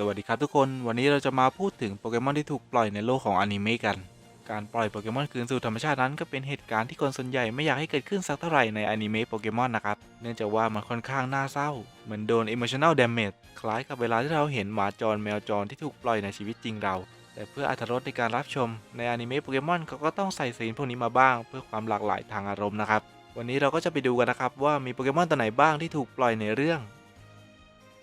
สวัสดีครับทุกคนวันนี้เราจะมาพูดถึงโปเกมอนที่ถูกปล่อยในโลกของอนิเมะกัน การปล่อยโปเกมอนคืนสู่ธรรมชาตินั้นก็เป็นเหตุการณ์ที่คนส่วนใหญ่ไม่อยากให้เกิดขึ้นสักเท่าไหร่ในอนิเมะโปเกมอนนะครับ เนื่องจากว่ามันค่อนข้างน่าเศร้า เหมือนโดน emotional damage คล้ายกับเวลาที่เราเห็นหมาจรแมวจรที่ถูกปล่อยในชีวิตจริงเรา แต่เพื่ออรรถรสในการรับชม ในอนิเมะโปเกมอนเขาก็ต้องใส่ซีนพวกนี้มาบ้าง เพื่อความหลากหลายทางอารมณ์นะครับวันนี้เราก็จะไปดูกันนะครับว่ามีโปเกมอนตัวไหนบ้างที่ถูกปล่อยในเรื่อง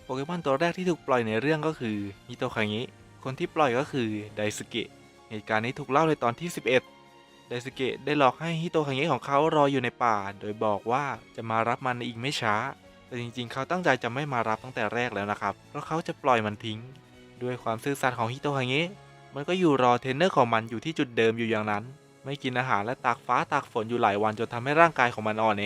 โปเกมอนตัวแรกที่ถูกปล่อยในเรื่องก็คือฮิโตคางิคนที่ปล่อยก็คือไดสเกะเหตุการณ์นี้ถูกเล่าในตอนที่ 11 ไดสเกะได้หลอกให้ฮิโตคางิของเขารออยู่ในป่า โดยบอกว่าจะมารับมันในอีกไม่ช้า แต่จริงๆ เขาตั้งใจจะไม่มารับตั้งแต่แรกแล้วนะครับ เพราะเขาจะปล่อยมันทิ้ง ด้วยความซื่อสัตย์ของฮิโตคางิมันก็อยู่รอเทรนเนอร์ของมันอยู่ที่จุดเดิมอยู่อย่างนั้น ไม่กินอาหารและตากฟ้าตากฝนอยู่หลายวันจนทำให้ร่างกายของมันอ่อนแอ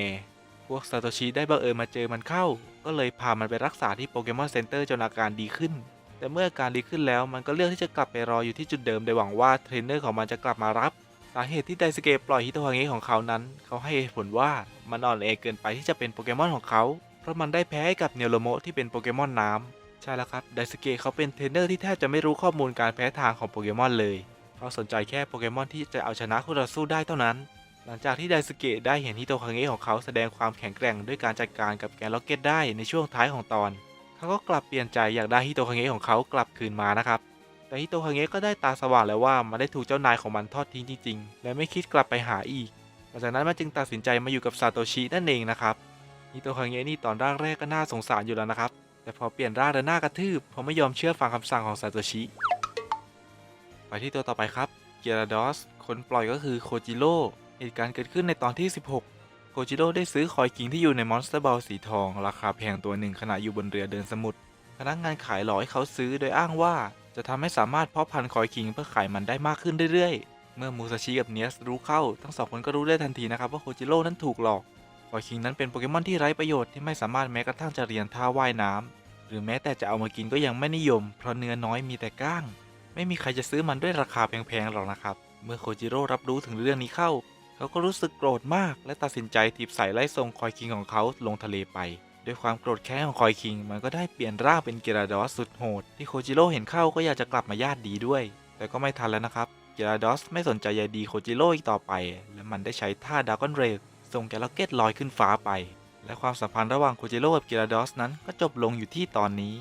พวกซาโตชิได้บังเอิญมาเจอมันเข้า ก็เลยพามันไปรักษาที่โปเกมอนเซ็นเตอร์จนอาการดีขึ้น แต่เมื่ออาการดีขึ้นแล้วมันก็เลือกที่จะกลับไปรออยู่ที่จุดเดิมโดยหวังว่าเทรนเนอร์ของมันจะกลับมารับ สาเหตุที่ไดสเกะปล่อยฮิโตฮางิของเขานั้น เขาให้ผลว่ามันอ่อนแอเกินไปที่จะเป็นโปเกมอนของเขา เพราะมันได้แพ้ให้กับเนโรโมที่เป็นโปเกมอนน้ำใช่แล้วครับไดสเกะเขาเป็นเทรนเนอร์ที่แทบจะไม่รู้ข้อมูลการแพ้ทางของโปเกมอนเลย เขาสนใจแค่โปเกมอนที่จะเอาชนะคู่ต่อสู้ได้เท่านั้น ลังจากที่ไดสเกะได้เห็นฮิโตคาเงะของเขาแสดงความแข็งแกร่งด้วยการจัดการกับแกนล็อกเก็ตได้ในช่วงท้ายของตอน เขาก็กลับเปลี่ยนใจอยากได้ฮิโตคาเงะของเขากลับคืนมานะครับ แต่ฮิโตคาเงะก็ได้ตาสว่างแล้วว่ามันได้ถูกเจ้านายของมันทอดทิ้งจริงๆ และไม่คิดกลับไปหาอีก หลังจากนั้นมันจึงตัดสินใจมาอยู่กับซาโตชินั่นเองนะครับฮิโตคาเงะนี่ตอนร่างแรกก็น่าสงสารอยู่แล้วนะครับ แต่พอเปลี่ยนร่างแล้วหน้ากระทืบเพราะไม่ยอมเชื่อฟังคำสั่งของซาโตชิไปที่ตัวต่อไปครับเกียร์ดอสคนปล่อยก็คือโคจิโร่ เหตุการณ์เกิดขึ้นในตอนที่ 16 โคจิโร่ได้ซื้อคอยคิงที่อยู่ในมอนสเตอร์บอลสีทอง ราคาแพงตัวหนึ่งขณะอยู่บนเรือเดินสมุทร พนักงานขายหลอกให้เขาซื้อโดยอ้างว่า จะทำให้สามารถเพาะพันธุ์คอยคิงเพื่อขายมันได้มากขึ้นเรื่อยๆ เมื่อมูซาชิกับเนียสรู้เข้า ทั้งสองคนก็รู้ได้ทันทีนะครับว่าโคจิโร่นั้นถูกหลอก คอยคิงนั้นเป็นโปเกมอนที่ไร้ประโยชน์ที่ไม่สามารถแม้กระทั่งจะเรียนท่าว่ายน้ำหรือแม้แต่จะเอามากินก็ยังไม่นิยม เพราะเนื้อน้อยมีแต่ก้าง ไม่มีใครจะซื้อมันด้วยราคาแพงๆหรอกนะครับ เมื่อโคจิโร่รับรู้ถึงเรื่องนี้เข้า เขาก็รู้สึกโกรธมากและตัดสินใจถีบใส่ไล่ส่งคอยคิงของเขาลงทะเลไป ด้วยความโกรธแค้นของคอยคิง มันก็ได้เปลี่ยนร่างเป็นเกราดอสสุดโหด ที่โคจิโร่เห็นเข้าก็อยากจะกลับมาญาติดีด้วย แต่ก็ไม่ทันแล้วนะครับเกราดอสไม่สนใจใยดีโคจิโร่อีกต่อไป และมันได้ใช้ท่าดากอนเรดส่งแกลล็อกเก็ตลอยขึ้นฟ้าไป และความสัมพันธ์ระหว่างโคจิโร่กับเกราดอสนั้นก็จบลงอยู่ที่ตอนนี้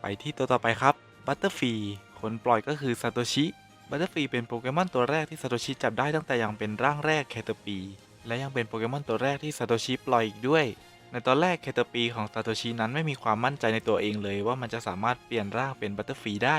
ไปที่ตัวต่อไปครับบัตเตอร์ฟีคนปล่อยก็คือซาโตชิ บัตเตอร์ฟรีเป็นโปเกมอนตัวแรกที่ซาโตชิจับได้ตั้งแต่ยังเป็นร่างแรกเคเตอร์ปี และยังเป็นโปเกมอนตัวแรกที่ซาโตชิปล่อยอีกด้วย ในตอนแรกเคเตอร์ปีของซาโตชินั้นไม่มีความมั่นใจในตัวเองเลยว่ามันจะสามารถเปลี่ยนร่างเป็นบัตเตอร์ฟรีได้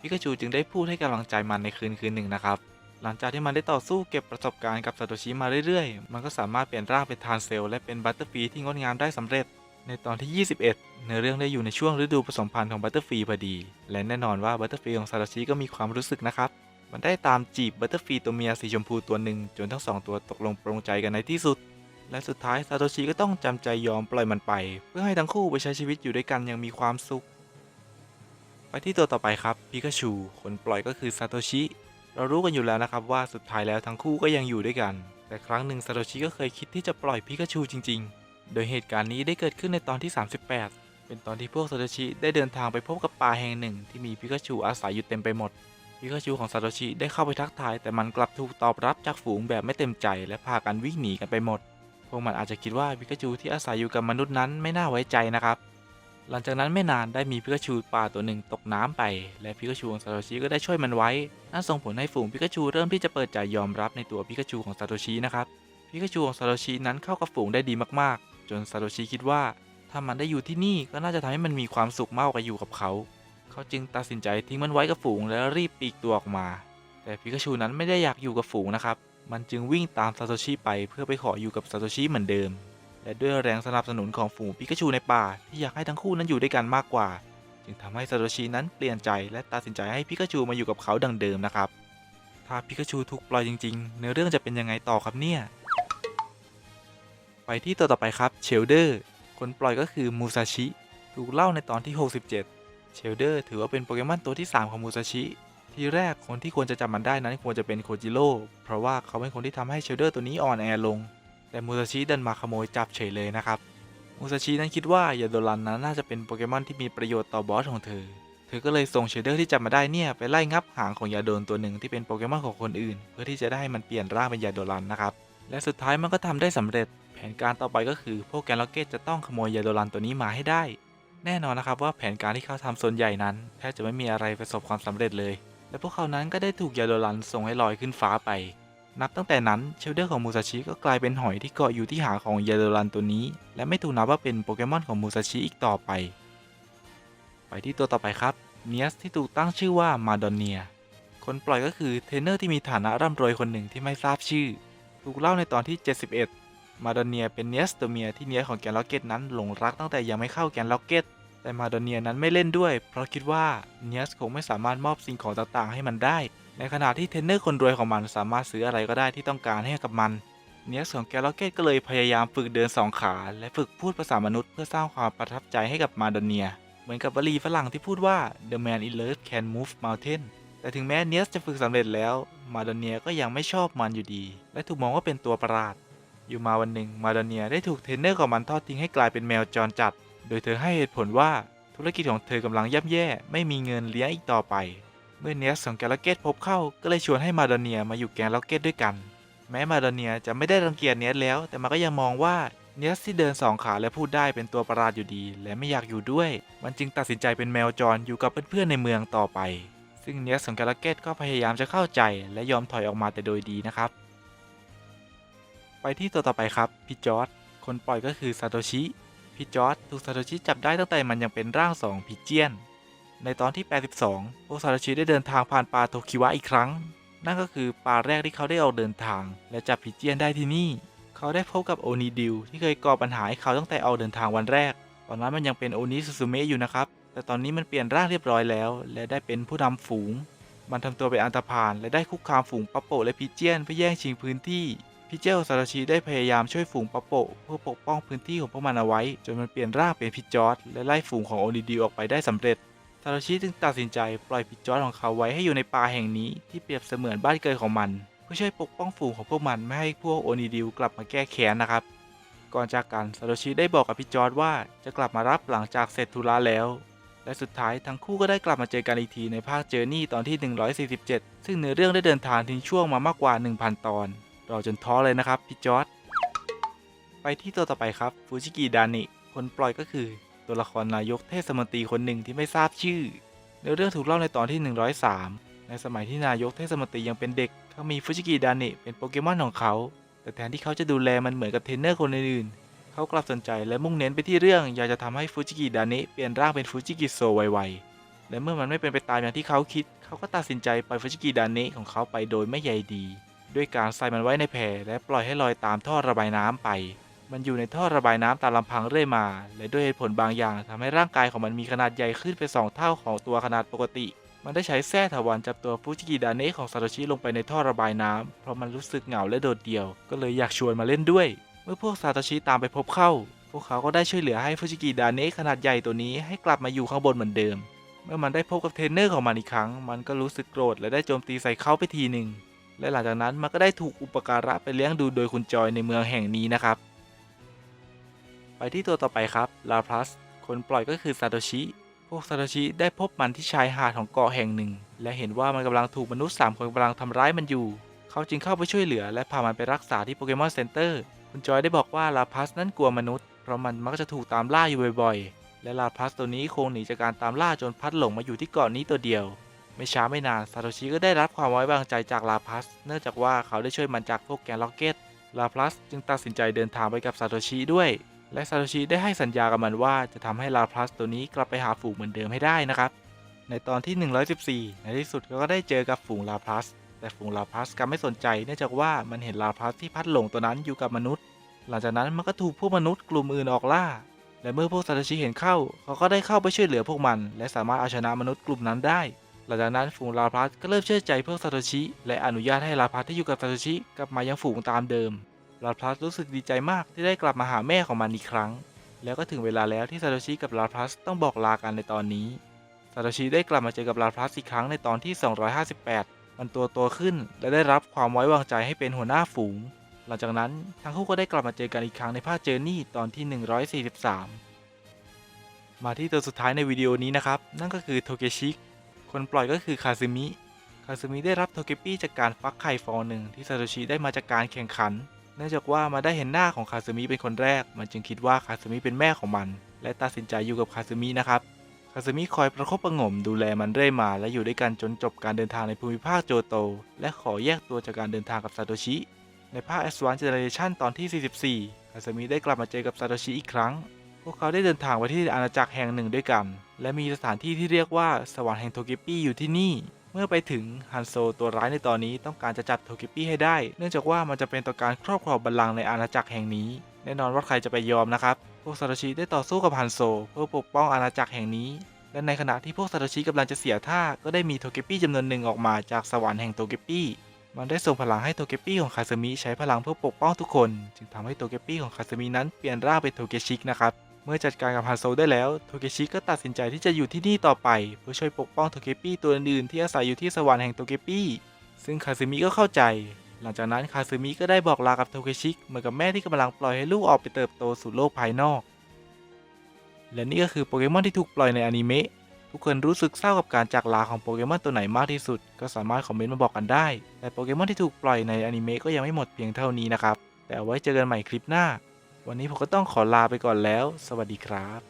พิกาจูจึงได้พูดให้กำลังใจมันในคืนคืนหนึ่งนะครับ หลังจากที่มันได้ต่อสู้เก็บประสบการณ์กับซาโตชิมาเรื่อยๆ มันก็สามารถเปลี่ยนร่างเป็นทานเซลและเป็นบัตเตอร์ฟรีที่งดงามได้สำเร็จ ในตอนที่ 21เนื้อเรื่องได้อยู่ในช่วงฤดูผสมพันธุ์ของบัตเตอร์ฟรีพอดี และแน่นอนว่าบัตเตอร์ฟรีของซาโตชิก็มีความรู้สึกนะครับ มันได้ตามจีบบัตเตอร์ฟีตัวเมียสีชมพูตัวหนึ่งจนทั้งสองตัวตกลงปรงใจกันในที่สุด และสุดท้ายซาโตชิก็ต้องจำใจยอมปล่อยมันไป เพื่อให้ทั้งคู่ไปใช้ชีวิตอยู่ด้วยกันอย่างมีความสุข ไปที่ตัวต่อไปครับพิกาชูคนปล่อยก็คือซาโตชิ เรารู้กันอยู่แล้วนะครับว่าสุดท้ายแล้วทั้งคู่ก็ยังอยู่ด้วยกัน แต่ครั้งหนึ่งซาโตชิก็เคยคิดที่จะปล่อยพิกาชูจริง ๆ โดยเหตุการณ์นี้ได้เกิดขึ้นในตอนที่ 38 เป็นตอนที่พวกซาโตชิได้เดินทางไปพบกับป่าแห่งหนึ่ง ที่มีพิกาชูอาศัยอยู่เต็มไปหมด พิกาชูของซาโตชิได้เข้าไปทักทาย แต่มันกลับถูกตอบรับจากฝูงแบบไม่เต็มใจ และพากันวิ่งหนีกันไปหมด พวกมันอาจจะคิดว่าพิกาชูที่อาศัยอยู่กับมนุษย์นั้นไม่น่าไว้ใจนะครับ หลังจากนั้นไม่นานได้มีพิกาชูป่าตัวหนึ่งตกน้ำไป และพิกาชูของซาโตชิก็ได้ช่วยมันไว้ นั่นส่งผลให้ฝูงพิกาชูเริ่มที่จะเปิดใจยอมรับในตัวพิกาชูของซาโตชินะครับ พิกาชูของซาโตชินั้นเข้ากับฝูงได้ดีมากๆ จนซาโตชิคิดว่า ถ้ามันได้อยู่ที่นี่ก็น่าจะทำให้มันมีความสุขมากกว่าอยู่กับเขา เขาจึงตัดสินใจทิ้งมันไว้กับฝูงแล้วรีบปีกตัวออกมา แต่พิกาชูนั้นไม่ได้อยากอยู่กับฝูงนะครับ มันจึงวิ่งตามซาโตชิไปเพื่อไปขออยู่กับซาโตชิเหมือนเดิม และด้วยแรงสนับสนุนของฝูงพิกาชูในป่าที่อยากให้ทั้งคู่นั้นอยู่ด้วยกันมากกว่า จึงทำให้ซาโตชินั้นเปลี่ยนใจและตัดสินใจให้พิกาชูมาอยู่กับเขาดังเดิมนะครับ ถ้าพิกาชูถูกปล่อยจริงๆ เนื้อเรื่องจะเป็นยังไงต่อครับเนี่ย ไปที่ตัวต่อไปครับเชลเดอร์ คนปล่อยก็คือมูซาชิ ถูกเล่าในตอนที่ 67 เชลเดอร์ถือว่าเป็นโปเกมอนตัวที่ 3 ของมูซาชิ ทีแรกคนที่ควรจะจำมันได้นั้นควรจะเป็นโคจิโร่เพราะว่าเขาเป็นคนที่ทำให้เชลเดอร์ตัวนี้อ่อนแอลง แต่มูซาชิดันมาขโมยจับเฉยเลยนะครับ มูซาชินั้นคิดว่ายาโดรันนั้นน่าจะเป็นโปเกมอนที่มีประโยชน์ต่อบอสของเธอ เธอก็เลยส่งเชลเดอร์ที่จับมาได้เนี่ยไปไล่งับหางของยาโดนตัวหนึ่งที่เป็นโปเกมอนของคนอื่น เพื่อที่จะได้ให้มันเปลี่ยนร่างเป็นยาโดรันนะครับ และสุดท้ายมันก็ทำได้สำเร็จ แผนการต่อไปก็คือพวกแกนล็อกเก็ตจะต้องขโมยยาโดรันตัวนี้มาให้ได้ แน่นอนนะครับว่าแผนการที่เขาทำส่วนใหญ่นั้นแทบจะไม่มีอะไรประสบความสำเร็จเลย และพวกเขานั้นก็ได้ถูกยาโดรันส่งให้ลอยขึ้นฟ้าไป นับตั้งแต่นั้นเชลเดอร์ของมูซาชิก็กลายเป็นหอยที่เกาะอยู่ที่หางของยาโดรันตัวนี้ และไม่ถูกนับว่าเป็นโปเกมอนของมูซาชิอีกต่อไป ไปที่ตัวต่อไปครับเนียสที่ถูกตั้งชื่อว่ามาดอนเนีย คนปล่อยก็คือเทรนเนอร์ที่มีฐานะร่ำรวยคนหนึ่งที่ไม่ทราบชื่อ ถูกเล่าในตอนที่ 71 มาดอนเนียเป็นเนสตัวเมียที่เนสของแกนล็อกเก็ตนั้นหลงรักตั้งแต่ยังไม่เข้าแกนล็อกเก็ต แต่มาดอนเนียนั้นไม่เล่นด้วย เพราะคิดว่าเนสคงไม่สามารถมอบสิ่งของต่างๆ ให้มันได้ ในขณะที่เทนเนอร์คนรวยของมันสามารถซื้ออะไรก็ได้ที่ต้องการให้กับมันเนสของแกลล็อกเก็ตก็เลยพยายามฝึกเดินสองขา และฝึกพูดภาษามนุษย์เพื่อสร้างความประทับใจให้กับมาดอนเนีย เหมือนกับวลีฝรั่งที่พูดว่า the man in love can move mountain แต่ถึงแม้เนสจะฝึกสำเร็จแล้ว มาดอนเนียก็ยังไม่ชอบมันอยู่ดี และถูกมองว่าเป็นตัวประหลาด อยู่มาวันหนึ่งมาดอนเนียได้ถูกเทรนเนอร์ของมันทอดทิ้งให้กลายเป็นแมวจรจัด โดยเธอให้เหตุผลว่าธุรกิจของเธอกำลังย่ำแย่ ไม่มีเงินเลี้ยงอีกต่อไป เมื่อเนสของแกลล็อกเกตพบเข้าก็เลยชวนให้มาดอนเนียมาอยู่แกงล็อกเกตด้วยกัน แม้มาดอนเนียจะไม่ได้รังเกียจเนสแล้ว แต่มันก็ยังมองว่าเนสที่เดินสองขาและพูดได้เป็นตัวประหลาดอยู่ดี และไม่อยากอยู่ด้วย มันจึงตัดสินใจเป็นแมวจรอยู่กับเพื่อนๆในเมืองต่อไป ซึ่งเนสของแกลล็อกเกตก็พยายามจะเข้าใจและยอมถอยออกมาแต่โดยดีนะครับ ไปที่ตัวต่อไปครับพี่จอร์ดคนปล่อยก็คือซาโตชิพี่จอร์ดถูกซาโตชิจับได้ตั้งแต่มันยังเป็นร่างสองพิเจียน ในตอนที่ 82พวกซาโตชิได้เดินทางผ่านป่าโทคิวะอีกครั้ง นั่นก็คือป่าแรกที่เขาได้ออกเดินทาง และจับพิเจียนได้ที่นี่ เขาได้พบกับโอนิดิวที่เคยก่อปัญหาให้เขาตั้งแต่ออกเดินทางวันแรก ตอนนั้นมันยังเป็นโอนิสุสุเมะอยู่นะครับ แต่ตอนนี้มันเปลี่ยนร่างเรียบร้อยแล้ว และได้เป็นผู้นำฝูง มันทำตัวเป็นอันธพาลและได้คุกคามฝูงปัปโปะและพิเจียนเพื่อแย่งชิงพื้นที่ พี่เจ้าซาโตชิได้พยายามช่วยฝูงปะโปะเพื่อปกป้องพื้นที่ของพวกมันเอาไว้ จนมันเปลี่ยนร่างเป็นพิจอร์ดและไล่ฝูงของโอนิดิวออกไปได้สำเร็จซาโตชิจึงตัดสินใจปล่อยพิจอร์ดของเขาไว้ให้อยู่ในป่าแห่งนี้ที่เปรียบเสมือนบ้านเกิดของมัน เพื่อช่วยปกป้องฝูงของพวกมันไม่ให้พวกโอนิดิวกลับมาแก้แค้นนะครับ ก่อนจากกันซาโตชิได้บอกกับพิจอร์ดว่าจะกลับมารับหลังจากเสร็จธุระแล้ว และสุดท้ายทั้งคู่ก็ได้กลับมาเจอกันอีกทีในภาคเจอร์นี่ตอนที่ 147 ซึ่งเนื้อเรื่องได้เดินทางทิ้งช่วงมามากกว่า 1,000 ตอน รอจนท้อเลยนะครับพี่จอร์ดไปที่ตัวต่อไปครับฟูจิกิดานิ คนปล่อยก็คือ ตัวละครนายกเทศมนตรีคนหนึ่งที่ไม่ทราบชื่อเนื้อเรื่องถูกเล่าในตอนที่ 103 ในสมัยที่นายกเทศมนตรียังเป็นเด็กเขามีฟูจิกิดานิ เป็นโปเกมอนของเขา แต่แทนที่เขาจะดูแลมันเหมือนกับเทรนเนอร์คนอื่นๆเขากลับสนใจและมุ่งเน้นไปที่เรื่องอยากจะทำให้ฟูจิกิดานิเปลี่ยนร่างเป็นฟูจิกิโซไวๆและเมื่อมันไม่เป็นไปตามอย่างที่เขาคิด เขาก็ตัดสินใจปล่อยฟูจิกิดานิของเขาไปโดยไม่ใยดี ด้วยการใส่มันไว้ในแพและปล่อยให้ลอยตามท่อระบายน้ำไป มันอยู่ในท่อระบายน้ำตามลำพังเรื่อยมา และด้วยเหตุผลบางอย่างทำให้ร่างกายของมันมีขนาดใหญ่ขึ้นเป็นสองเท่าของตัวขนาดปกติ มันได้ใช้แส้ถาวรจับตัวฟูจิกิดาเนะของซาโตชิลงไปในท่อระบายน้ำเพราะมันรู้สึกเหงาและโดดเดี่ยว ก็เลยอยากชวนมาเล่นด้วย เมื่อพวกซาโตชิตามไปพบเข้า พวกเขาก็ได้ช่วยเหลือให้ฟูจิกิดาเนะขนาดใหญ่ตัวนี้ให้กลับมาอยู่ข้างบนเหมือนเดิม เมื่อมันได้พบกับเทรนเนอร์ของมันอีกครั้ง มันก็รู้สึกโกรธและได้โจมตีใส่เขาไปทีหนึ่ง และหลังจากนั้นมันก็ได้ถูกอุปการะไปเลี้ยงดูโดยคุณจอยในเมืองแห่งนี้นะครับ ไปที่ตัวต่อไปครับลาพลัสคนปล่อยก็คือซาโตชิ พวกซาโตชิได้พบมันที่ชายหาดของเกาะแห่งหนึ่ง และเห็นว่ามันกำลังถูกมนุษย์สามคนกำลังทำร้ายมันอยู่ เขาจึงเข้าไปช่วยเหลือ และพามันไปรักษาที่โปเกมอนเซ็นเตอร์คุณจอยได้บอกว่าลาพลัสนั้นกลัวมนุษย์ เพราะมันมักจะถูกตามล่าอยู่บ่อยๆ และลาพลัสตัวนี้คงหนีจากการตามล่าจนพัดหลงมาอยู่ที่เกาะนี้ตัวเดียว ไม่ช้าไม่นานซาโตชิก็ได้รับความไว้วางใจจากลาพลัส เนื่องจากว่าเขาได้ช่วยมันจากพวกแกนล็อกเก็ตลาพลัสจึงตัดสินใจเดินทางไปกับซาโตชิด้วย และซาโตชิได้ให้สัญญากับมันว่าจะทำให้ลาพลัสตัวนี้กลับไปหาฝูงเหมือนเดิมให้ได้นะครับ ในตอนที่ 114 ในที่สุดเขาก็ได้เจอกับฝูงลาพลัส แต่ฝูงลาพลัสกลับไม่สนใจเนื่องจากว่ามันเห็นลาพลัสที่พัดหลงตัวนั้นอยู่กับมนุษย์ หลังจากนั้นมันก็ถูกพวกมนุษย์กลุ่มอื่นออกล่า และเมื่อพวกซาโตชิเห็นเข้า เขาก็ได้เข้าไปช่วยเหลือพวกมัน และสามารถเอาชนะมนุษย์กลุ่มนั้นได้ หลังจากนั้นฝูงลาพลัสก็เริ่มเชื่อใจพวกซาโตชิและอนุญาตให้ลาพลัสที่อยู่กับซาโตชิกลับมายังฝูงตามเดิม ลาพลัสรู้สึกดีใจมากที่ได้กลับมาหาแม่ของมันอีกครั้ง แล้วก็ถึงเวลาแล้วที่ซาโตชิกับลาพลัสต้องบอกลากันในตอนนี้ซาโตชิได้กลับมาเจอกับลาพลัสอีกครั้งในตอนที่ 258 มันตัวโตขึ้นและได้รับความไว้วางใจให้เป็นหัวหน้าฝูง หลังจากนั้นทั้งคู่ก็ได้กลับมาเจอกันอีกครั้งในภาคเจอร์นี่ตอนที่ 143 มาที่ตัวสุดท้ายในวิดีโอนี้นะครับ นั่นก็คือโทเกชิ คนปล่อยก็คือคาซึมิ คาซึมิได้รับโทเกปี้จากการฟักไข่ฟองหนึ่งที่ซาโตชิได้มาจากการแข่งขัน เนื่องจากว่ามาได้เห็นหน้าของคาซึมิเป็นคนแรก มันจึงคิดว่าคาซึมิเป็นแม่ของมัน และตัดสินใจอยู่กับคาซึมินะครับคาซึมิคอยประคบประงมดูแลมันเรื่อยมา และอยู่ด้วยกันจนจบการเดินทางในภูมิภาคโจโต และขอแยกตัวจากการเดินทางกับซาโตชิ ในภาค Advanced Generation ตอนที่ 44 คาซึมิได้กลับมาเจอกับซาโตชิอีกครั้ง พวกเขาได้เดินทางไปที่อาณาจักรแห่งหนึ่งด้วยกัน และมีสถานที่ที่เรียกว่าสวรรค์แห่งโทเกปี้อยู่ที่นี่ เมื่อไปถึงฮันโซตัวร้ายในตอนนี้ต้องการจะจับโทเกปี้ให้ได้ เนื่องจากว่ามันจะเป็นต่อการครอบครองบัลลังก์ในอาณาจักรแห่งนี้ แน่นอนว่าใครจะไปยอมนะครับ พวกซาโตชิได้ต่อสู้กับฮันโซ เพื่อปกป้องอาณาจักรแห่งนี้ และในขณะที่พวกซาโตชิกำลังจะเสียท่าก็ได้มีโทเกปี้จำนวนหนึ่งออกมาจากสวรรค์แห่งโทเกปี้มันได้ส่งพลังให้โทเกปี้ของคาซึมิใช้พลังเพื่อปกป้องทุกคน จึงทำให้โทเกปี้ของคาซึมินั้นเปลี่ยนร่างเป็นโทเกชิกนะครับ เมื่อจัดการกับฮันโซได้แล้วโทเกชิก็ตัดสินใจที่จะอยู่ที่นี่ต่อไป เพื่อช่วยปกป้องโทเกปี้ตัวอื่นๆที่อาศัยอยู่ที่สวรรค์แห่งโทเกปี้ซึ่งคาซึมิก็เข้าใจ หลังจากนั้นคาซึมิก็ได้บอกลากับโทเกชิเหมือนกับแม่ที่กำลังปล่อยให้ลูกออกไปเติบโตสู่โลกภายนอก และนี่ก็คือโปเกมอนที่ถูกปล่อยในอนิเมะทุกคนรู้สึกเศร้ากับการจากลาของโปเกมอนตัวไหนมากที่สุด ก็สามารถคอมเมนต์มาบอกกันได้ แต่โปเกมอนที่ถูกปล่อยในอนิเมะก็ยังไม่หมดเพียงเท่านี้นะครับ แต่เอาไว้เจอกันใหม่คลิปหน้า วันนี้ผมก็ต้องขอลาไปก่อนแล้ว สวัสดีครับ